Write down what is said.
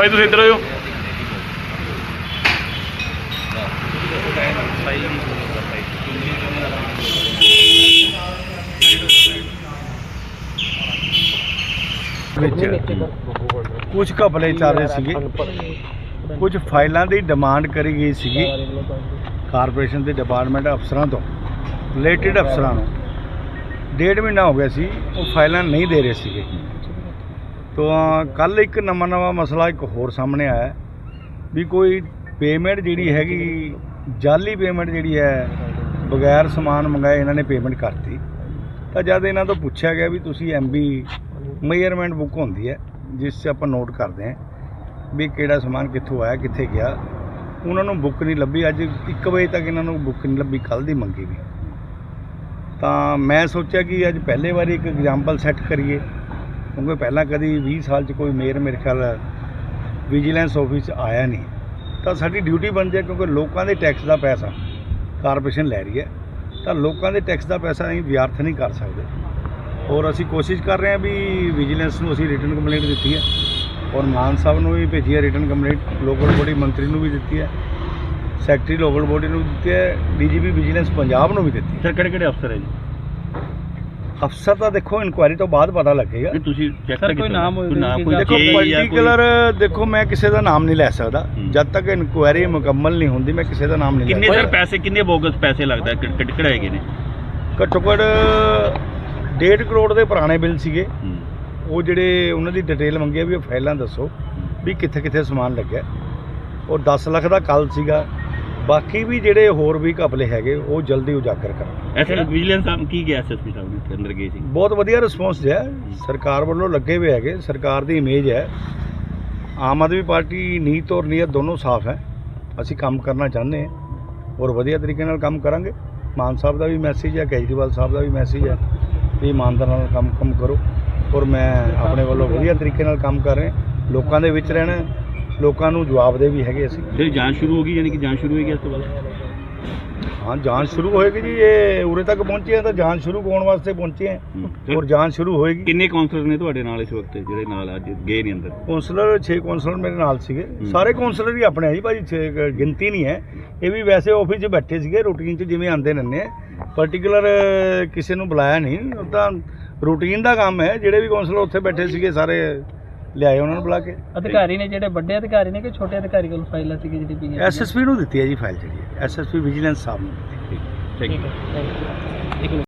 ਭਾਈ, ਤੁਸੀਂ ਇੱਧਰ ਆਇਓ। ਵਿੱਚ ਕੁਝ ਘਪਲੇ ਚੱਲ ਰਹੇ ਸੀਗੇ। ਕੁਝ ਫਾਈਲਾਂ ਦੀ ਡਿਮਾਂਡ ਕਰੀ ਗਈ ਸੀਗੀ ਕਾਰਪੋਰੇਸ਼ਨ ਦੇ ਡਿਪਾਰਟਮੈਂਟ ਅਫਸਰਾਂ ਤੋਂ ਰਿਲੇਟਡ ਅਫਸਰਾਂ ਨੂੰ। ਡੇਢ ਮਹੀਨਾ ਹੋ ਗਿਆ ਸੀ, ਉਹ ਫਾਈਲਾਂ ਨਹੀਂ ਦੇ ਰਹੇ ਸੀਗੇ। ਤਾਂ ਕੱਲ ਇੱਕ ਨਵਾਂ ਨਵਾਂ ਮਸਲਾ ਇੱਕ ਹੋਰ ਸਾਹਮਣੇ ਆਇਆ ਵੀ ਕੋਈ ਪੇਮੈਂਟ ਜਿਹੜੀ ਹੈਗੀ, ਜਾਲੀ ਪੇਮੈਂਟ ਜਿਹੜੀ ਹੈ, ਬਗੈਰ ਸਮਾਨ ਮੰਗਾਏ ਇਹਨਾਂ ਨੇ ਪੇਮੈਂਟ ਕਰਤੀ। ਤਾਂ ਜਦ ਇਹਨਾਂ ਤੋਂ ਪੁੱਛਿਆ ਗਿਆ ਵੀ ਤੁਸੀਂ ਐਮਬੀ ਮੇਜਰਮੈਂਟ ਬੁੱਕ ਹੁੰਦੀ ਹੈ, ਜਿਸ 'ਚ ਆਪਾਂ ਨੋਟ ਕਰਦੇ ਹਾਂ ਵੀ ਕਿਹੜਾ ਸਮਾਨ ਕਿੱਥੋਂ ਆਇਆ, ਕਿੱਥੇ ਗਿਆ, ਉਹਨਾਂ ਨੂੰ ਬੁੱਕ ਨਹੀਂ ਲੱਭੀ। ਅੱਜ 1 ਵਜੇ ਤੱਕ ਇਹਨਾਂ ਨੂੰ ਬੁੱਕ ਨਹੀਂ ਲੱਭੀ ਕੱਲ ਦੀ ਮੰਗੀ ਵੀ। ਤਾਂ ਮੈਂ ਸੋਚਿਆ ਕਿ ਅੱਜ ਪਹਿਲੇ ਵਾਰੀ ਇੱਕ ਐਗਜ਼ਾਮਪਲ ਸੈੱਟ ਕਰੀਏ। ਕਿਉਂਕਿ ਪਹਿਲਾਂ ਕਦੀ 20 ਸਾਲ 'ਚ ਕੋਈ ਮੇਅਰ ਮੇਰੇ ਖਿਆਲ ਵਿਜੀਲੈਂਸ ਆਫਿਸ 'ਚ ਆਇਆ ਨਹੀਂ। ਤਾਂ ਸਾਡੀ ਡਿਊਟੀ ਬਣਦੀ ਹੈ ਕਿਉਂਕਿ ਲੋਕਾਂ ਦੇ ਟੈਕਸ ਦਾ ਪੈਸਾ ਕਾਰਪੋਰੇਸ਼ਨ ਲੈ ਰਹੀ ਹੈ। ਤਾਂ ਲੋਕਾਂ ਦੇ ਟੈਕਸ ਦਾ ਪੈਸਾ ਅਸੀਂ ਵਿਅਰਥ ਨਹੀਂ ਕਰ ਸਕਦੇ। ਔਰ ਅਸੀਂ ਕੋਸ਼ਿਸ਼ ਕਰ ਰਹੇ ਹਾਂ ਵੀ ਵਿਜੀਲੈਂਸ ਨੂੰ ਅਸੀਂ ਰਿਟਰਨ ਕੰਪਲੇਂਟ ਦਿੱਤੀ ਹੈ। ਔਰ ਮਾਨ ਸਾਹਿਬ ਨੂੰ ਵੀ ਭੇਜੀ ਹੈ ਰਿਟਨ ਕੰਪਲੇਂਟ ਲੋਕਲ ਬੋਡੀ ਮੰਤਰੀ ਨੂੰ ਵੀ ਦਿੱਤੀ ਹੈ ਸੈਕਟਰੀ ਲੋਕਲ ਬੋਡੀ ਨੂੰ ਦਿੱਤੀ ਹੈ ਡੀਜੀਪੀ ਵਿਜੀਲੈਂਸ ਪੰਜਾਬ ਨੂੰ ਵੀ ਦਿੱਤੀ ਹੈ। ਸਰ ਕਿਹੜੇ ਕਿਹੜੇ ਅਫਸਰ ਹੈ ਜੀ? ਅਫਸਰ ਤਾਂ ਦੇਖੋ ਇਨਕੁਆਇਰੀ ਤੋਂ ਬਾਅਦ ਪਤਾ ਲੱਗੇਗਾ। ਨਹੀਂ ਤੁਸੀਂ ਚੈੱਕ Sir, ਕੋਈ ਨਾਮ ਹੋਏਗਾ ਕੋਈ ਦੇਖੋ ਪਾਰਟਿਕੂਲਰ ਦੇਖੋ ਮੈਂ ਕਿਸੇ ਦਾ ਨਾਮ ਨਹੀਂ ਲੈ ਸਕਦਾ। ਜਦ ਤੱਕ ਇਨਕੁਆਇਰੀ ਮੁਕੰਮਲ ਨਹੀਂ ਹੁੰਦੀ ਮੈਂ ਕਿਸੇ ਦਾ ਨਾਮ ਨਹੀਂ ਕਿੰਨੇ ਲੈ ਸਰ ਪੈਸੇ ਕਿੰਨੇ ਬੋਗਸ ਪੈਸੇ ਲੱਗਦਾ? ਕਿ- ਕਿ- ਕਿਹੜੇ ਹੈਗੇ ਨੇ? ਘੱਟੋ ਘੱਟ 1.5 ਕਰੋੜ ਦੇ ਪੁਰਾਣੇ ਬਿੱਲ ਸੀਗੇ। ਉਹ ਜਿਹੜੇ ਉਹਨਾਂ ਦੀ ਡਿਟੇਲ ਮੰਗੀ ਆ ਵੀ ਉਹ ਫਾਈਲਾਂ ਦੱਸੋ ਵੀ ਕਿੱਥੇ ਕਿੱਥੇ ਸਮਾਨ ਲੱਗਿਆ। ਉਹ 10 ਲੱਖ ਦਾ ਕੱਲ ਸੀਗਾ। ਬਾਕੀ ਵੀ ਜਿਹੜੇ ਹੋਰ ਵੀ ਘਪਲੇ ਹੈਗੇ ਉਹ ਜਲਦੀ ਉਜਾਗਰ ਕਰਾਂਗੇ ਐਸੇ ਵਿਜੀਲੈਂਸ ਸਾਹਿਬ ਕੀ ਗਿਆ ਐਸਐਸਪੀ ਸਾਹਿਬ ਨੇ ਅੰਦਰ ਗਏ ਸੀ? ਬਹੁਤ ਵਧੀਆ ਰਿਸਪੌਂਸ ਹੈ। ਸਰਕਾਰ ਵੱਲੋਂ ਲੱਗੇ ਹੋਏ ਹੈਗੇ ਸਰਕਾਰ ਦੀ ਇਮੇਜ ਹੈ। ਆਮ ਆਦਮੀ ਪਾਰਟੀ ਨੀਤ ਔਰ ਨੀਅਤ ਦੋਨੋਂ ਸਾਫ਼ ਹੈ। ਅਸੀਂ ਕੰਮ ਕਰਨਾ ਚਾਹੁੰਦੇ ਹਾਂ ਔਰ ਵਧੀਆ ਤਰੀਕੇ ਨਾਲ ਕੰਮ ਕਰਾਂਗੇ। ਮਾਨ ਸਾਹਿਬ ਦਾ ਵੀ ਮੈਸੇਜ ਹੈ ਕੇਜਰੀਵਾਲ ਸਾਹਿਬ ਦਾ ਵੀ ਮੈਸੇਜ ਹੈ ਵੀ ਇਮਾਨਦਾਰ ਨਾਲ ਕੰਮ ਕੰਮ ਕਰੋ। ਔਰ ਮੈਂ ਆਪਣੇ ਵੱਲੋਂ ਵਧੀਆ ਤਰੀਕੇ ਨਾਲ ਕੰਮ ਕਰ ਰਿਹਾ। ਲੋਕਾਂ ਦੇ ਵਿੱਚ ਰਹਿਣਾ ਲੋਕਾਂ ਨੂੰ ਜਵਾਬ ਦੇ ਵੀ ਹੈਗੇ ਅਸੀਂ। ਜਿਹੜੀ ਜਾਂਚ ਸ਼ੁਰੂ ਹੋ ਗਈ ਯਾਨੀ ਕਿ ਜਾਂਚ ਸ਼ੁਰੂ ਹੋਏਗੀ ਇਸ ਤੋਂ ਬਾਅਦ? ਹਾਂ ਜਾਂਚ ਸ਼ੁਰੂ ਹੋਏਗੀ ਜੀ ਇਹ ਉਰੇ ਤੱਕ ਪਹੁੰਚੇ ਆ ਤਾਂ ਜਾਂਚ ਸ਼ੁਰੂ ਹੋਣ ਵਾਸਤੇ ਪਹੁੰਚੇ ਆ। ਹੂੰ। ਔਰ ਜਾਂਚ ਸ਼ੁਰੂ ਹੋਏਗੀ। ਕਿੰਨੇ ਕਾਉਂਸਲਰ ਨੇ ਤੁਹਾਡੇ ਨਾਲ ਇਸ ਵਕਤ ਜਿਹੜੇ ਨਾਲ ਅੱਜ ਗਏ ਨਹੀਂ ਅੰਦਰ? ਕੌਂਸਲਰ 6 ਕੌਂਸਲਰ ਮੇਰੇ ਨਾਲ ਸੀਗੇ। ਸਾਰੇ ਕੌਂਸਲਰ ਹੀ ਆਪਣੇ ਆ ਜੀ ਭਾਜੀ ਛੇ ਕ- ਗਿਣਤੀ ਨਹੀਂ ਹੈ। ਇਹ ਵੀ ਵੈਸੇ ਆਫਿਸ 'ਚ ਬੈਠੇ ਸੀਗੇ ਰੂਟੀਨ 'ਚ ਜਿਵੇਂ ਆਉਂਦੇ ਨੰਨੇ ਪਰਟੀਕੂਲਰ ਕਿਸੇ ਨੂੰ ਬੁਲਾਇਆ ਨਹੀਂ ਉਹ ਤਾਂ ਰੂਟੀਨ ਦਾ ਕੰਮ ਹੈ। ਜਿਹੜੇ ਵੀ ਕੌਂਸਲਰ ਉੱਥੇ ਬੈਠੇ ਸੀਗੇ ਸਾਰੇ ਲਿਆਏ ਉਹਨਾਂ ਨੂੰ ਬੁਲਾ ਕੇ। ਅਧਿਕਾਰੀ ਨੇ ਜਿਹੜੇ ਵੱਡੇ ਅਧਿਕਾਰੀ ਨੇ ਕਿ ਛੋਟੇ ਅਧਿਕਾਰੀ ਕੋਲ ਫਾਈਲਾਂ ਸੀ ਜਿਹੜੀ ਸੀਗੀਆਂ? ਐਸਐਸਪੀ ਨੂੰ ਦਿੱਤੀ ਹੈ ਜੀ ਫਾਈਲ ਜਿਹੜੀ ਐਸਐਸਪੀ ਵਿਜੀਲੈਂਸ ਸਾਹਿਬ ਨੂੰ ਠੀਕ ਹੈ,